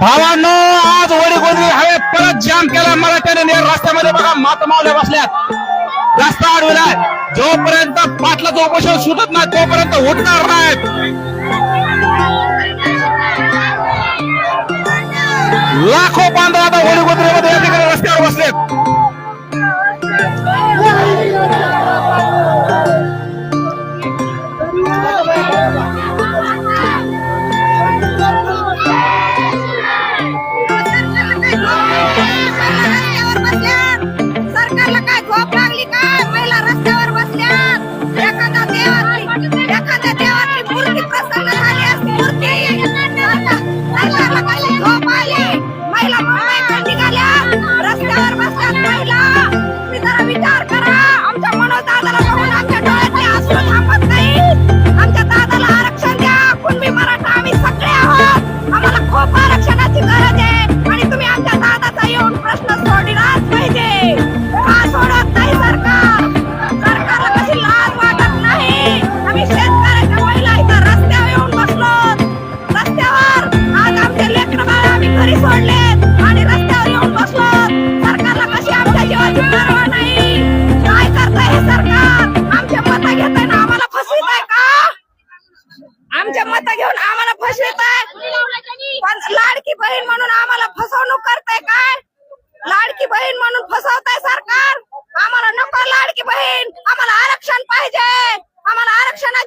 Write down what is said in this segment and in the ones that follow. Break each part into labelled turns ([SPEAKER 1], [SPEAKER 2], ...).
[SPEAKER 1] भावांनो आज वडी गोंधळी हवे. परत जाम केला मला त्याने रस्त्यामध्ये बघा मात बसल्यात. रस्ता अडविलाय. जोपर्यंत पाटलाचं उपोषण सुटत नाही तोपर्यंत उठणार नाहीत. लाखो बांधव आता वडी गोंधळीमध्ये या ठिकाणी रस्त्यावर बसलेत.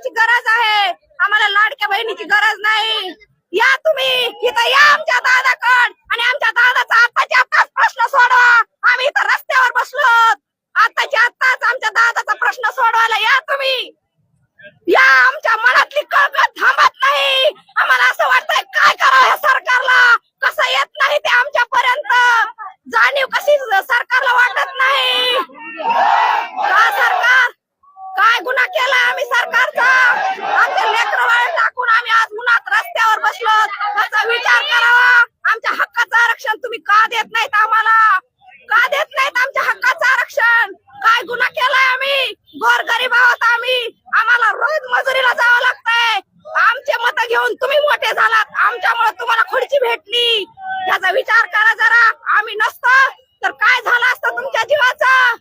[SPEAKER 2] आमची गरज आहे? आम्हाला लाडक्या बहिणीची गरज नाही. या तुम्ही. इथं या आमच्या दादाकड. आणि आमच्या दादाचा आताच्या आताच प्रश्न सोडवा. आम्ही इथं रस्त्यावर बसलो आताच्या आताच आमच्या दादाचा प्रश्न सोडवायला या तुम्ही. या आमच्या मनातली कळकळ थांबत नाही. आम्हाला असं वाटतंय काय करावं सरकारला? कसं येत नाही ते आमच्या पर्यंत जाणीव कशी सरकारला कशाची भेटली? याचा विचार करा जरा. आम्ही नसतो. तर काय झालं असतं तुमच्या जीवाचा?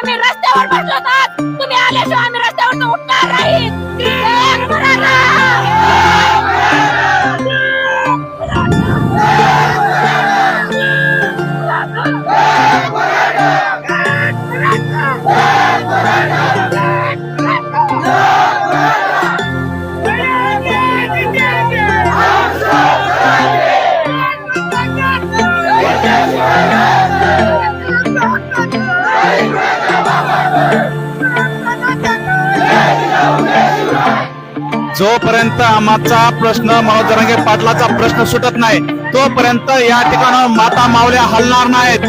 [SPEAKER 2] आम्ही रस्त्यावर बसलो तुम्ही आल्याशिवाय आम्ही रस्त्यावर उठणार नाही.
[SPEAKER 1] जोपर्यंत आमचा प्रश्न मनोज पाटलाचा प्रश्न सुटत नाही. तोपर्यंत या ठिकाणी माता मावल्या हलणार नाहीत.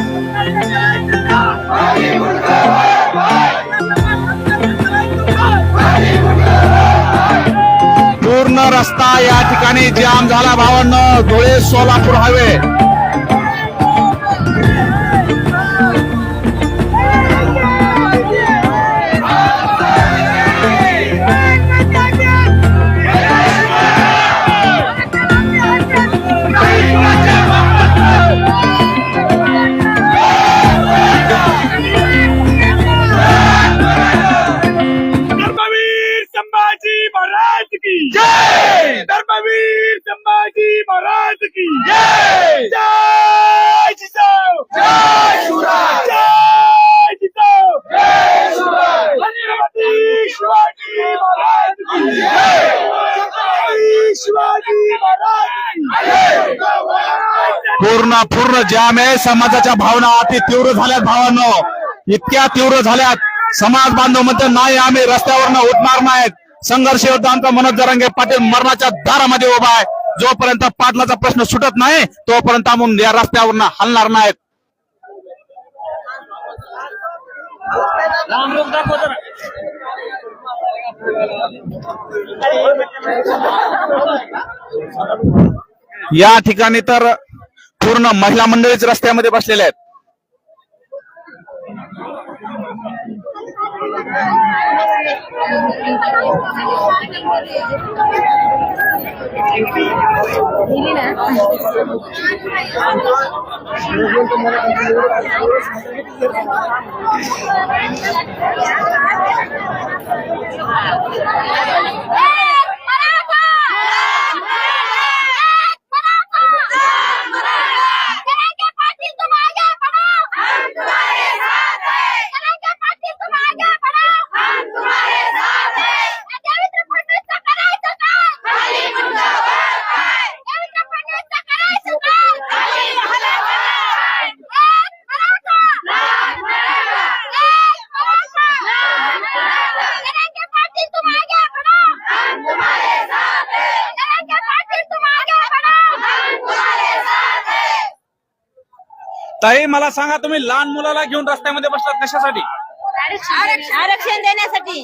[SPEAKER 1] पूर्ण रस्ता या ठिकाणी जाम झाला भावांना. धुळे सोलापूर
[SPEAKER 3] हवे पूर्ण पूर्ण जाम आहे. समाजाच्या भावना अति तीव्र झाल्यात भावांनो. इतक्या तीव्र झाल्यात. समाज बांधव म्हणते नाही आम्ही रस्त्यावरनं उठणार नाहीत. संघर्ष योद्धा आमचा मनोज जरांगे पाटील मरणाच्या दारामध्ये उभा आहे. जोपर्यंत पाटलाचा प्रश्न सुटत नाही तोपर्यंत आम्ही या रस्त्यावरनं हलणार नाहीत. या ठिकाणी तर पूर्ण महिला मंडळीच रस्त्यामध्ये बसलेल्या आहेत. ताई मला सांगा तुम्ही लहान मुलाला घेऊन रस्त्यामध्ये बसलात कशासाठी?
[SPEAKER 2] आरक्षण देण्यासाठी.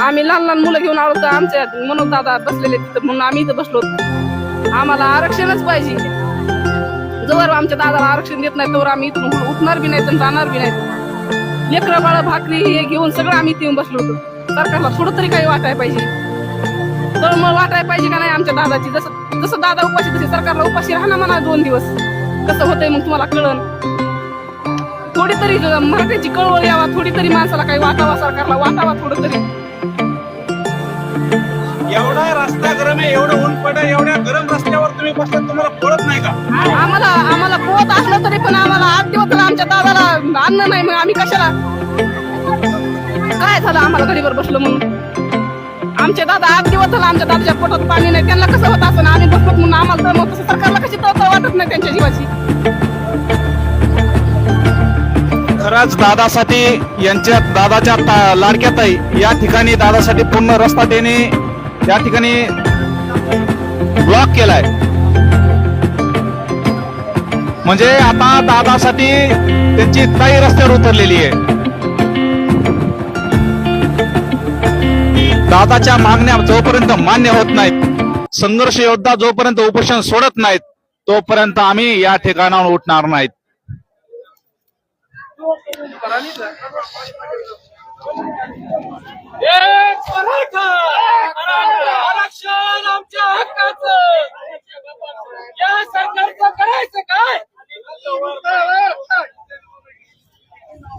[SPEAKER 4] आम्ही लहान लहान मुलं घेऊन आलो तर आमच्या मनोज दादा बसलेले तिथं म्हणून आम्ही इथं बसलो आम्हाला आरक्षणच पाहिजे. जोवर आमच्या दादाला आरक्षण देत नाही तोवर आम्ही इथून उठणार बी नाही तर जाणार बी नाही. लेकरं बाळ भाकरी हे घेऊन सगळं आम्ही इथे येऊन बसलो होतो. सरकारला थोडं तरी काही वाटायला पाहिजे. तर मग वाटायला पाहिजे का नाही आमच्या दादाची? जसं जसं दादा उपाशी तसे सरकारला उपाशी राहणार म्हणा दोन दिवस. कसं होतंय मग तुम्हाला कळण थोडी तरी मराठीची कळवळ यावा थोडी तरी माणसाला काही वाटावा सरकारला वाटावा थोडं तरी
[SPEAKER 3] एवढा रस्ता गरम आहे एवढं ऊन पड एवढ्या गरम रस्त्यावर तुम्ही बसलात तुम्हाला पडत नाही का?
[SPEAKER 4] आम्हाला आम्हाला पोत असलं तरी पण आम्हाला आठ दिवस आमच्या दादाला अन्न नाही मग आम्ही कशाला? काय झालं? आम्हाला घडीवर बसलो म्हणून. आमचे दादा आठ दिवस झाला आमच्या दादाच्या पोटात पाणी नाही. त्यांना कसं होत असं आम्ही बसलो म्हणून आम्हाला तर मग सरकारला कशी तळतळ वाटत नाही त्यांच्या जीवाची?
[SPEAKER 3] खरंच दादासाठी यांच्या दादाच्या ता- या ठिकाणी दादासाठी पूर्ण रस्ता त्याने या ठिकाणी ब्लॉक केलाय. म्हणजे आता दादासाठी त्यांची ताई रस्त्यावर उतरलेली आहे. दादाच्या मागण्या जोपर्यंत मान्य होत नाहीत संघर्ष योद्धा जोपर्यंत उपोषण सोडत नाहीत तोपर्यंत आम्ही या ठिकाणावर उठणार नाहीत.
[SPEAKER 5] या करायचं काय?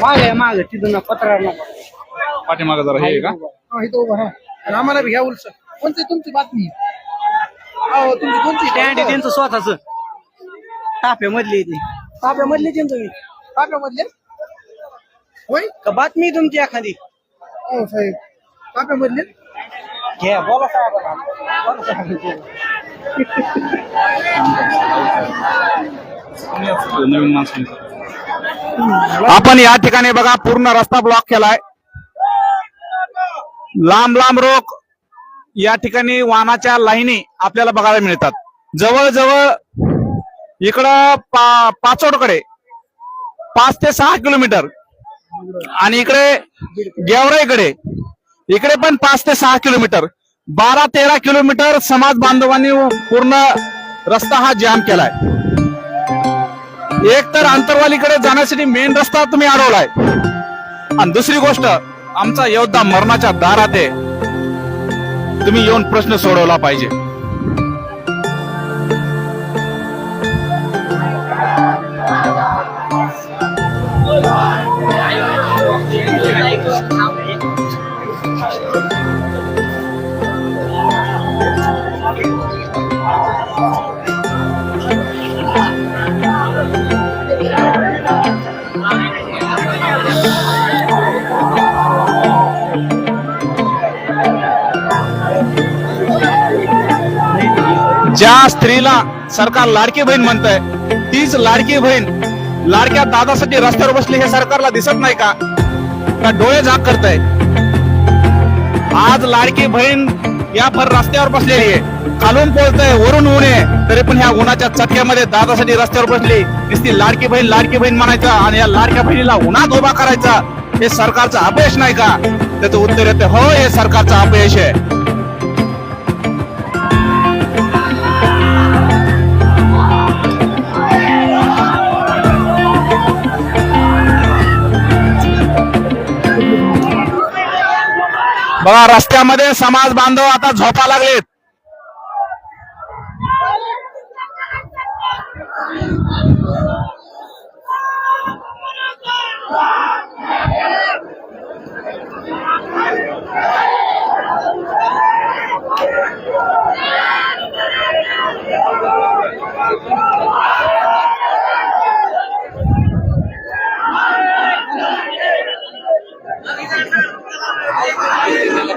[SPEAKER 6] मागे मागे तिथून पत्रा
[SPEAKER 3] पाठीमागं जरा हे आहे का?
[SPEAKER 6] इथं उभा. आणि आम्हाला बी घ्या उलस. कोणती तुमची बातमी? अहो तुमची कोणती?
[SPEAKER 7] स्टँड आहे त्यांचं स्वतःच. ताफ्यामधली ती.
[SPEAKER 6] ताप्यामधले जे तुम्ही ताप्यामधले होय?
[SPEAKER 7] का बातमी तुमची एखादी?
[SPEAKER 6] हो साहेब.
[SPEAKER 7] घ्या बोला.
[SPEAKER 3] नवीन माणसं आपण या ठिकाणी बघा पूर्ण रस्ता ब्लॉक केलाय. लांब लांब रोख या ठिकाणी वाहनाच्या लाईनी आपल्याला बघायला मिळतात. जवळजवळ इकडं पा पाचोडकडे पाच ते सहा किलोमीटर आणि इकडे गेवराईकडे. इकडे पण पाच ते सहा किलोमीटर. बारा तेरा किलोमीटर समाज बांधवांनी पूर्ण रस्ता हा जाम केलाय. एक तर आंतरवालीकडे जाण्यासाठी मेन रस्ता तुम्ही अडवलाय. आणि दुसरी गोष्ट आमचा योद्धा मरणाच्या दारात आहे. तुम्ही येऊन प्रश्न सोडवला पाहिजे. ज्या स्त्रीला सरकार लाडकी बहीण म्हणतंय तीच लाडकी बहीण लाडक्या दादासाठी रस्त्यावर बसली हे सरकारला दिसत नाही का? का डोळे झाक करताय? आज लाडकी बहीण या भर रस्त्यावर बसलेली आहे. खालून पोहोचतय वरून ऊन आहे. तरी पण ह्या उन्हाच्या चटक्यामध्ये दादासाठी रस्त्यावर बसली. नुसती लाडकी बहीण लाडकी बहीण म्हणायचा आणि या लाडक्या बहिणीला उन्हात उभा करायचा हे सरकारचं अपयश नाही का? त्याचं उत्तर येते हो हे सरकारचं अपयश आहे. बघा रस्त्यामध्ये समाज बांधव आता झोपा लागलेत.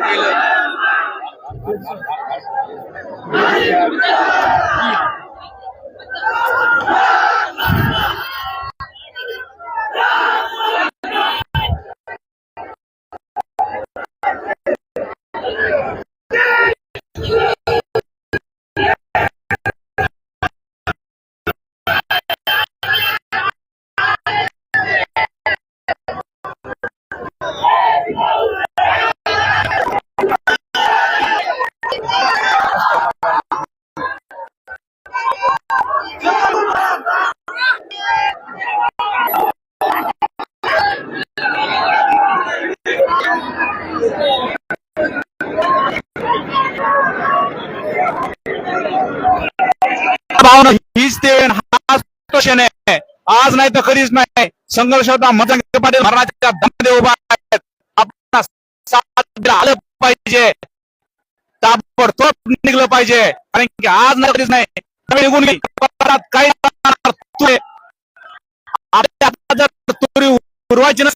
[SPEAKER 3] Thank you. भावना हीच ते हाच तो क्षण आहे. आज नाही तर कधीच नाही. संघर्ष होता मदन पाटील मरणाच्या दममध्ये उभा आहेत. आपण साथ आलं पाहिजे. ताबडतोब निघलं पाहिजे. कारण की आज नाही कधीच नाही. निघून गेली. काही तुरे. आता जर तुरी उरवायची नसते